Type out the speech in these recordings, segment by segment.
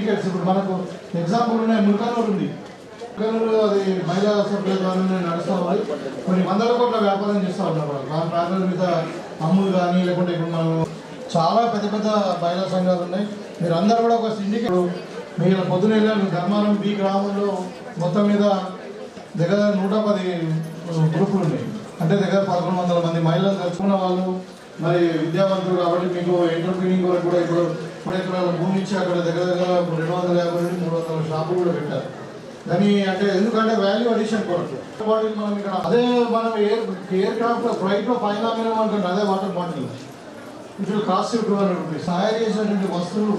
Syndicates ఇప్పుడు మనకు example ఉన్నాయి ముల్కానూరు ఉంది. ముల్కానూరు అది మహిళా సభ్యుల ద్వారా నడుస్తూ ఉంది కొన్ని వందల కోట్ల వ్యాపారం చేస్తూ ఉన్నారు దాని ప్రాంతాల మీద అమ్ములు కానీ లేకుంటే ఇప్పుడు మనం చాలా పెద్ద పెద్ద మహిళా సంఘాలు ఉన్నాయి. మీరు అందరూ కూడా ఒక సిండికేట్. మీరు పొద్దున వెళ్ళాను ధర్మారం బి గ్రామంలో మొత్తం మీద దగ్గర నూట పది గ్రూపులు ఉన్నాయి. అంటే దగ్గర పదకొండు వందల మంది మహిళలు తెలుసుకున్న వాళ్ళు మరి విద్యావంతులు కాబట్టి మీకు ఎంటర్ప్రీనింగ్ వరకు కూడా ఇప్పుడు మూడు ఎకరాల భూమి ఇచ్చి అక్కడ దగ్గర దగ్గర రెండు వందల యాభై నుండి మూడు వందల షాపులు కూడా పెట్టారు కానీ అంటే ఎందుకంటే వాల్యూ అడిషన్ కొరకు. బాటిల్ మనం ఇక్కడ అదే మనం ఎయిర్ ఎయిర్ క్రాఫ్ట్ ఫ్లైట్లో పైన మీద అదే water bottle it will cost two hundred rupees. సహాయం చేసినటువంటి వస్తువులు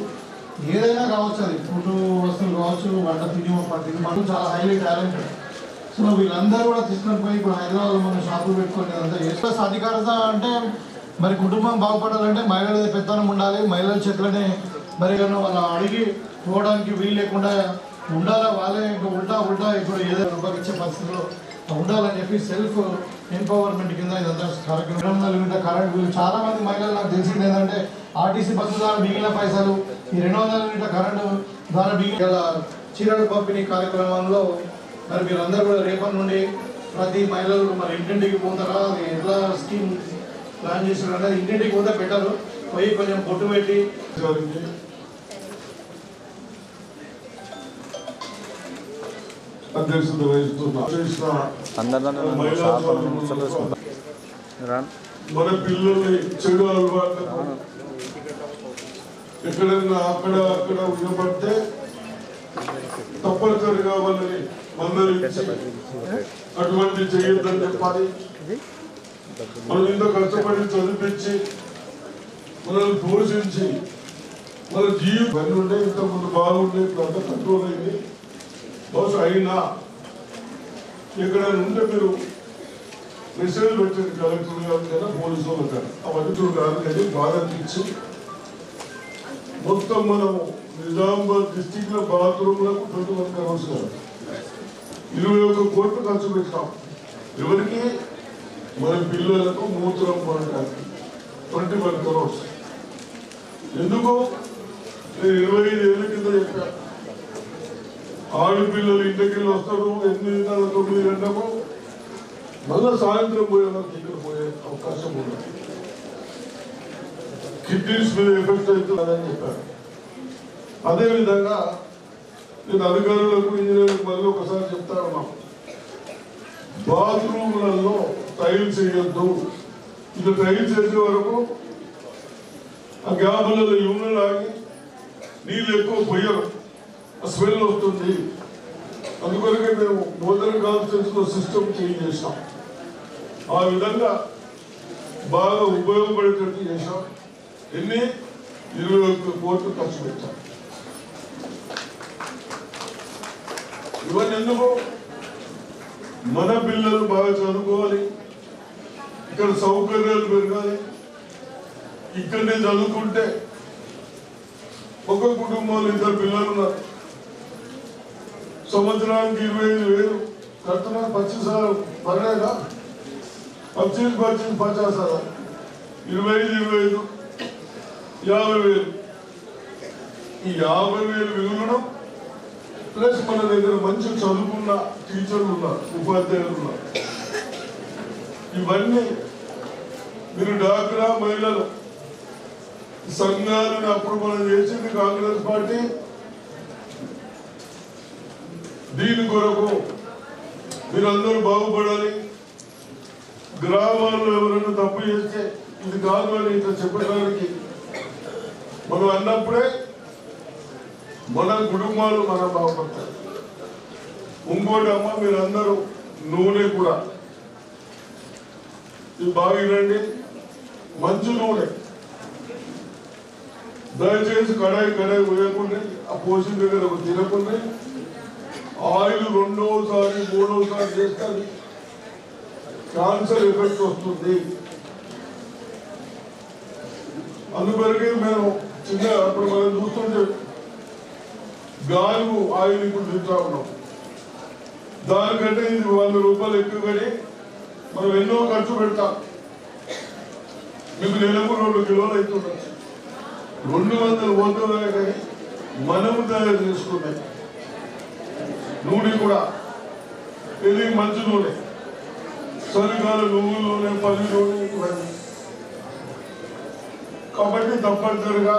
ఏదైనా కావచ్చు అది. ఫుడ్ వస్తువులు కావచ్చు వంట తిని పట్టింది మనం చాలా హైలీ టాలెంటెడ్ సో వీళ్ళందరూ కూడా తీసుకొని పోయి ఇప్పుడు హైదరాబాద్లో మనం షాపులు పెట్టుకొని అంతా ప్లస్ అధికారత అంటే మరి కుటుంబం బాగుపడాలంటే మహిళల పెత్తనం ఉండాలి మహిళల చేతులనే మరి ఏమన్నా వాళ్ళు అడిగి పోవడానికి వీలు లేకుండా ఉండాలా? వాళ్ళే ఇంకా ఉల్టా ఉల్టా ఇప్పుడు ఏదో ఉపయోగించే పరిస్థితిలో ఉండాలని చెప్పి సెల్ఫ్ ఎంపవర్మెంట్ కింద ఇదంతా కార్యక్రమం. రెండు వందల కరెంట్ బిల్లు చాలా మంది మహిళలు నాకు తెలిసింది ఏంటంటే ఆర్టీసీ బస్సు ద్వారా మిగిలిన పైసలు ఈ రెండు వందల యూనిట్ల కరెంటు ద్వారా మిగిలిన చీరలు పంపిణీ కార్యక్రమంలో మరి మీరందరూ కూడా రేపటి నుండి ప్రతి మహిళలు మరి ఇంటింటికి పోతారా? అది ఎట్లా స్కీమ్ ప్లాన్ చేస్తున్నారు? అనేది ఇంటింటికి పోతే పెట్టరు పోయి కొంచెం పొట్టు పెట్టి అధ్యక్షత వహిస్తున్నా మన పిల్లల్ని చెడు అలవాట్లకు ఎక్కడైనా అక్కడ అక్కడ ఉండబడితే తప్పనిసరిగా వాళ్ళని మందరించి అటువంటి చేయొద్దని చెప్పాలి. మనం ఇంత కష్టపడి చదివించి మనల్ని పోషించి మన జీవితం ఉండే ఇంత ముందు బాగుండే ఇప్పుడు కంట్రోల్ అయింది బహుశా అయినా ఎక్కడైనా ఉంటే మీరు మెసేజ్ పెట్టండి కలెక్టర్ గారు కదా పోలీసు వాళ్ళు కదా అవన్నీ చూడు బాధ కానీ మొత్తం మనం నిజామాబాద్ డిస్టిక్లో బాత్రూమ్లకు ట్వంటీ వన్ క్రోర్స్ ఇరవై ఒక్క కోట్లు ఖర్చు పెట్టాం ఎవరికి మన పిల్లలకు మూత్రం పడటానికి ట్వంటీ వన్ క్రోర్స్ ఎందుకు? నేను ఇరవై ఐదు ఏళ్ళ కింద చెప్పాను ఆడపిల్లలు ఇంటికి వస్తారు ఎనిమిదిన్నర తొమ్మిది గంటలకు మళ్ళీ సాయంత్రం పోయే వరకు ఇక్కడ పోయే అవకాశం ఉంది. కిడ్నీస్ మీద ఎఫెక్ట్ అవుతుందని చెప్పారు. అదేవిధంగా నేను అధికారులకు ఇంజనీర్లకు మళ్ళీ ఒకసారి చెప్తా ఉన్నాం బాత్రూమ్లలో ట్రయల్ చేయొద్దు. ఇది ట్రయల్ చేసే వరకు ఆ గ్యాబులలో యూనియన్ ఆగి నీళ్ళు ఎక్కువ పోయరు. స్మెల్ వస్తుంది. అందుకొరకే మేము మోదర్ కాన్ఫరెన్స్ సిస్టమ్ చేంజ్ చేసాం ఆ విధంగా బాగా ఉపయోగపడేటట్టు చేశాం. ఎన్ని? ఇరవై ఒక్క కోట్లు ఖర్చు పెట్టాం. ఇవన్నీ ఎందుకు? మన పిల్లలు బాగా చదువుకోవాలి. ఇక్కడ సౌకర్యాలు పెరగాలి. ఇక్కడనే చదువుకుంటే ఒక కుటుంబంలో ఇద్దరు పిల్లలు ఉన్నారు. సంవత్సరానికి ఇరవై ఐదు వేలు కడుతున్నారు. పచ్చీస్ పర్లేదా? పచ్చీస్ పచ్చీస్ పచాస్ ఇరవై ఐదు ఇరవై ఐదు. యాభై వేలు. ఈ యాభై వేలు విలువడం ప్లస్ మన దగ్గర మంచి చదువుకున్న టీచర్లు ఉన్నారు ఉపాధ్యాయులు ఉన్నారు. ఇవన్నీ మీరు డాక్రా మహిళలు. సంఘాలను అప్పుడు మనం చేసింది కాంగ్రెస్ పార్టీ. దీని కొరకు మీరందరూ బాగుపడాలి. గ్రామాల్లో ఎవరైనా తప్పు చేస్తే ఇది కాదు అని ఇట్లా చెప్పడానికి మనం అన్నప్పుడే మన కుటుంబాలు మనం బాగుపడతాయి. ఇంకోటి అమ్మ మీరందరూ నూనె కూడా ఇది బాగా వినండి మంచు నూనె. దయచేసి కడాయి కడాయి పోయకుండా ఆ పోసిన దగ్గర ఒక తినకుండా ఆయిల్ రెండోసారి మూడోసారి చేస్తే క్యాన్సర్ ఎఫెక్ట్ వస్తుంది. అందువరకే మేము చిన్న అప్పుడు మనం చూస్తుంటే గాలు ఆయిల్ ఇప్పుడు చూస్తా ఉన్నాం. దానికంటే ఇది వంద రూపాయలు ఎక్కువ కానీ మనం ఎన్నో ఖర్చు పెడతాం. మీకు నెలకు రెండు కిలోలు అవుతుండొచ్చు రెండు వందలు పోతుందే కానీ మనము తయారు చేసుకున్నాయి నూనె కూడా. ఇది మంచి నూనె. చలికాల నువ్వుల నూనె పల్లి నూనె ఇవన్నీ కాబట్టి తప్పనిసరిగా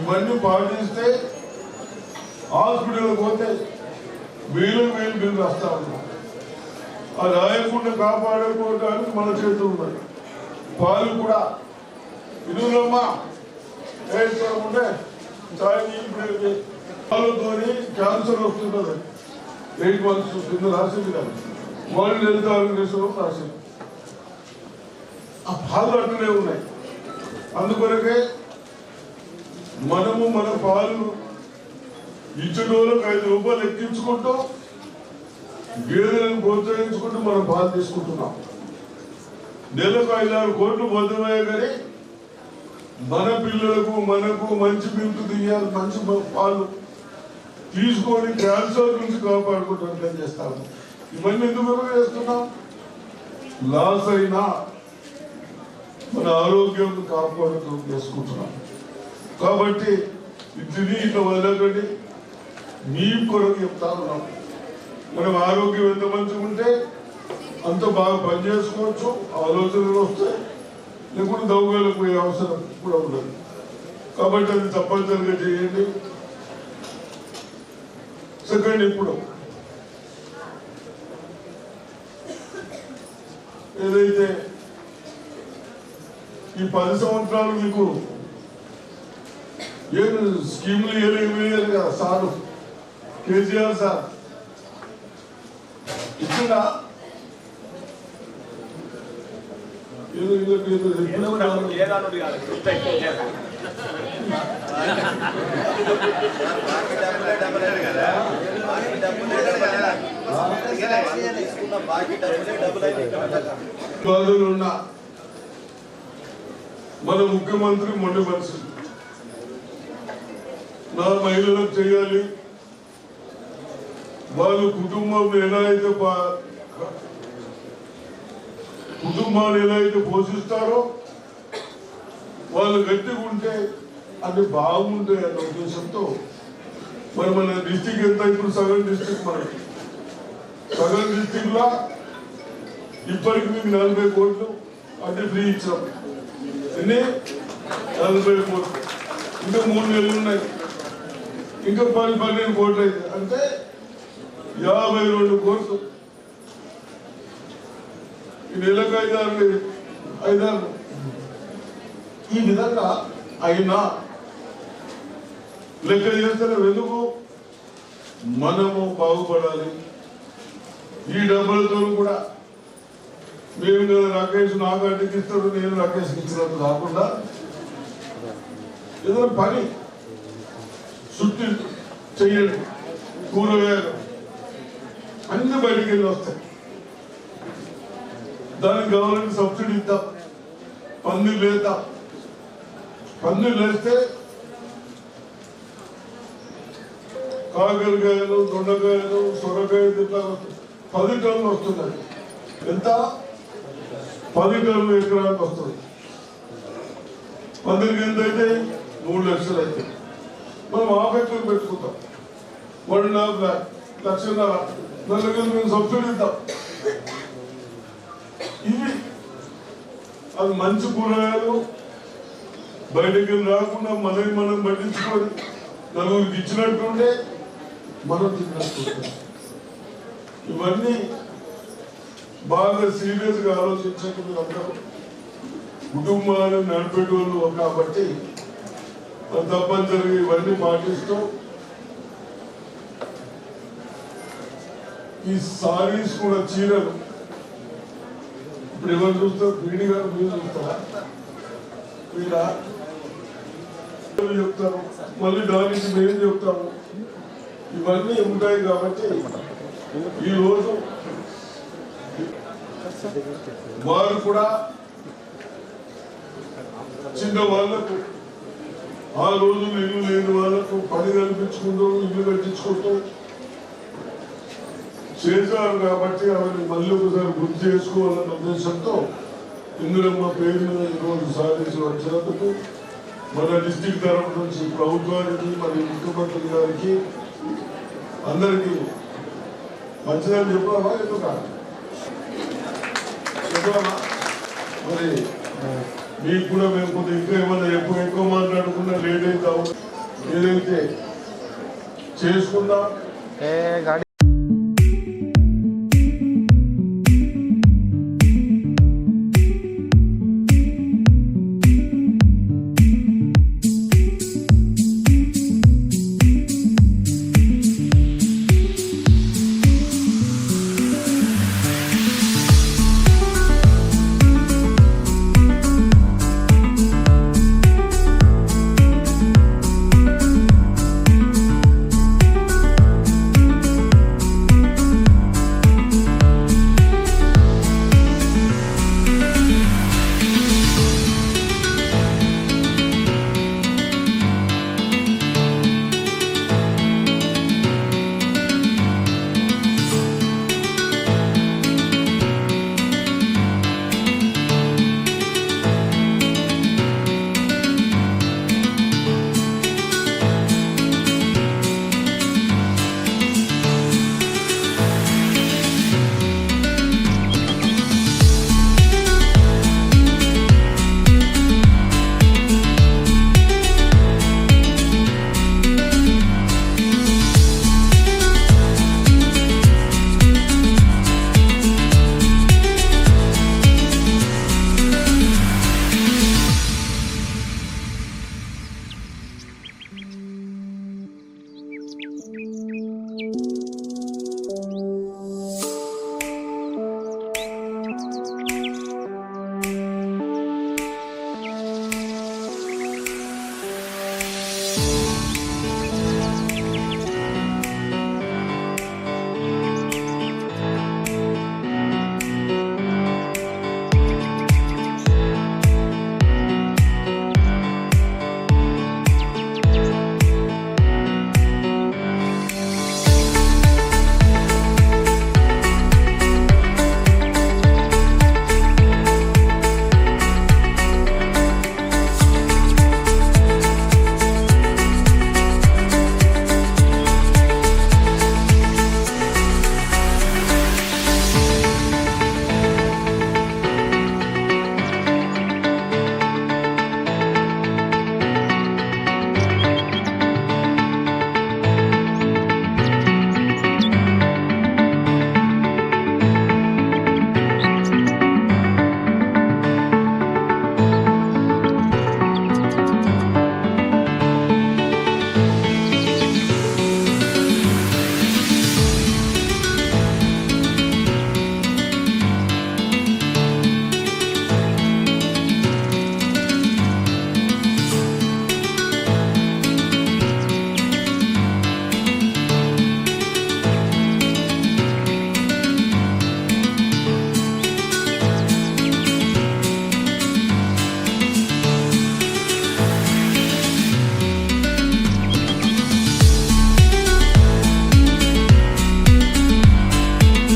ఇవన్నీ పాటిస్తే హాస్పిటల్ పోతే వేలు వీలు బిల్లు వస్తా ఉన్నాం. ఆ రాయకుండా కాపాడుకోవడానికి మన చేతులు ఉన్నాయి పాలు కూడా. ఇరువులమ్మా ఉంటే చాయ్ నీళ్ళు పెరిగి క్యాన్సర్ వస్తుంటుంది. ఎయిట్ మంత్స్ కింద రాసింది కదా. వరల్డ్ హెల్త్ ఆర్గనైజేషన్ రాసింది. ఆ పాలు అట్లనే ఉన్నాయి. అందుకొరకే మనము మన పాలు ఇచ్చడంలోకి ఐదు రూపాయలు ఎక్కించుకుంటూ గేదెలను ప్రోత్సహించుకుంటూ మనం పాలు తీసుకుంటున్నాం. నెలకు ఐదారు కోట్లు మొదలయ్యా కానీ మన పిల్లలకు మనకు మంచి మిల్క్ తీయాలి మంచి పాలు తీసుకొని క్యాన్సర్ నుంచి కాపాడుకుంటే చేస్తాము ఇవన్నీ ఎందుకు చేస్తున్నాం? లాస్ అయినా మన ఆరోగ్యం కాపాడుతూ చేసుకుంటున్నాం. కాబట్టి ఇది ఇట్లా వదలకండి మీ కొరకు చెప్తా ఉన్నాం. మనం ఆరోగ్యం ఎంత మంచిగా ఉంటే అంత బాగా పనిచేసుకోవచ్చు ఆలోచనలు వస్తాయి. లేకుండా దౌగాలకు పోయే అవసరం కూడా ఉండదు. కాబట్టి అది తప్పనిసరిగా చేయండి. సెకండ్ ఇప్పుడు. ఏదైతే ఈ పది సంవత్సరాలు మీకు ఏం స్కీములు ఏమి వేయాలి కదా సారు? కేసీఆర్ సార్. బాధలు ఉన్న మన ముఖ్యమంత్రి మొండి మనిషి. నా మహిళలకు చేయాలి. వాళ్ళు కుటుంబం ఎలా అయితే కుటుంబాన్ని ఎలా అయితే పోషిస్తారో వాళ్ళు గట్టిగా ఉంటే అది బాగుంటాయి అన్న ఉద్దేశంతో మరి మన డిస్టిక్ ఎంత ఇప్పుడు సగం డిస్టిక్ మనకి సగం డిస్టిక్ ఇప్పటికి మీకు నలభై కోట్లు అంటే ఫ్రీ ఇచ్చాం ఎన్ని? నలభై కోట్లు. ఇంకా మూడు నెలలు ఉన్నాయి. ఇంకా పది పన్నెండు కోట్లు అయితే. అంటే యాభై రెండు కోట్లు. ఈ నెలకు ఐదారు ఐదారు. ఈ విధంగా అయినా లెక్క చేస్తారు ఎందుకు? మనము బాగుపడాలి. ఈ డబ్బులతో కూడా మేము కదా రాకేష్ నాకు అడ్డకిస్తాడు నేను రాకేష్ ఇచ్చినట్టు కాకుండా ఏదైనా పని చుట్టి చెయ్యండి కూరగాయలు అన్ని బయటికి వెళ్ళి వస్తాయి. దానికి కావాలంటే సబ్సిడీ ఇద్దాం. పన్ను వేద్దాం పన్ను లేస్తే కాకరకాయలు దొండకాయలు సొరకాయలు ఇట్లా పది టన్నులు వస్తున్నాయి ఎంత? పది టన్నులు ఎకరానికి వస్తుంది. పందిరికి ఎంత అయితే? మూడు లక్షలు అయితే. మనం హాఫ్ పెట్టుకుంటాం. One and half lakh. లక్షన్నర. దానికి మేము సబ్సిడీ ఇద్దాం ఇవి అది మంచి కూరగాయలు. బయటకి రాకుండా మనం మనం పట్టించుకొని నలుగురికి ఇచ్చినట్టుండే మనం తిన్నట్టుండే. ఇవన్నీ బాగా సీరియస్గా ఆలోచించకుండా అందరూ కుటుంబాలను నడిపేటోళ్ళు కాబట్టి మరి తప్పనిసరిగా ఇవన్నీ పాటిస్తూ ఈ సారీస్ కూడా చీరలు. ఇప్పుడు ఎవరు చూస్తారు పీడి గారు మీరు చూస్తారా? చెప్తారు? మళ్ళీ దానికి మేము చెప్తాము. ఇవన్నీ ఉంటాయి కాబట్టి ఈ రోజు వారు కూడా చిన్న వాళ్ళకు ఆ రోజు ఇల్లు లేని వాళ్ళకు పని కల్పించుకుంటూ ఇల్లు కట్టించుకుంటూ చేశారు కాబట్టి ఆమెను మళ్ళీ ఒకసారి గుర్తు చేసుకోవాలన్న ఉద్దేశంతో ఇందులో మా పేరు మీద ఈరోజు సాధించి వచ్చినందుకు మన డిస్టిక్ తరఫు నుంచి ప్రభుత్వానికి మరియు ముఖ్యమంత్రి గారికి అందరికీ మంచిదని చెప్పావా ఎందుక? చెప్పావా? మరి మీకు కూడా మేము కొంత ఇంకా ఏమన్నా ఎక్కువ ఎక్కువ మాట్లాడుకున్నా లేట్ అవుతాము ఏదైతే చేసుకుందాం